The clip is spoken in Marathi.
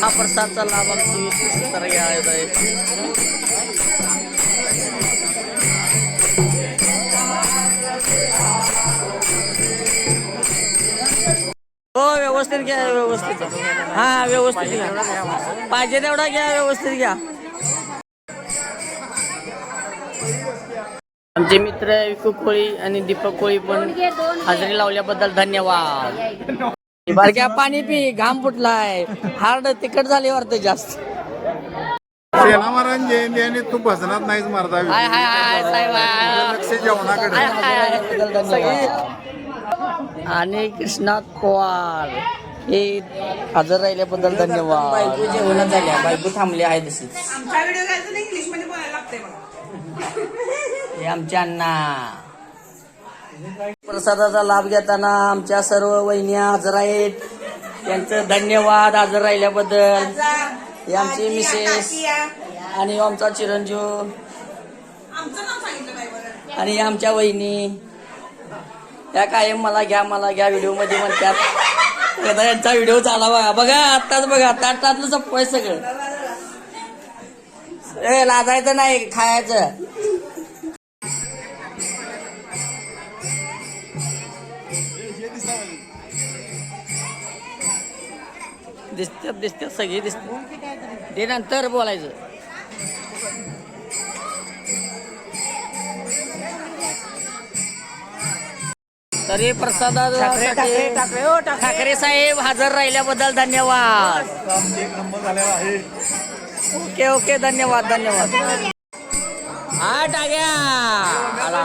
हा प्रसादचा लाभ आमची तर हो व्यवस्थित घ्या व्यवस्थित. हा व्यवस्थित घ्या. पाहिजे तेवढा घ्या व्यवस्थित घ्या. आमचे मित्र विकू कोळी आणि दीपक कोळी पण हजेरी लावल्याबद्दल धन्यवाद. बारक्या पाणी पी घाम फुटलाय. हार्ड तिखट झाले वाटतं जास्त. महाराज जयंती आणि तू भजनात नाहीच मारता हाय हाय हाय साहेब हाय. लक्ष जेवणाकडे. हाय, हाय, हाय. सगळी- आणि कृष्णात पवार हे हजर राहिल्याबद्दल धन्यवाद. बायको जेवण झाल्या. बायको थांबली आहे तशी आमचा व्हिडिओ घ्यायचा नाही इंग्लिशमध्ये बोलायला लागतंय मला हे आमच्या अण्णा. प्रसादाचा लाभ घेताना आमच्या सर्व वहिन्या हजर आहेत. त्यांचं धन्यवाद हजर राहिल्याबद्दल. हे आमचे मिसेस आणि आमचा चिरंजीव. आणि या आमच्या वहिनी. त्या कायम मला घ्या मला घ्या व्हिडिओमध्ये म्हणतात. एकदा यांचा व्हिडिओ चाला बघा. बघा आत्ताच बघा ताटातलं सप्पय सगळं. ए लाजायचं नाही खायचं. दिसतात दिसतात सगळी दिसतात ते नंतर बोलायचं. तरी प्रसादा ठाकरे साहेब हजर राहिल्याबद्दल धन्यवाद. ओके ओके धन्यवाद धन्यवाद. हा टाक्या आला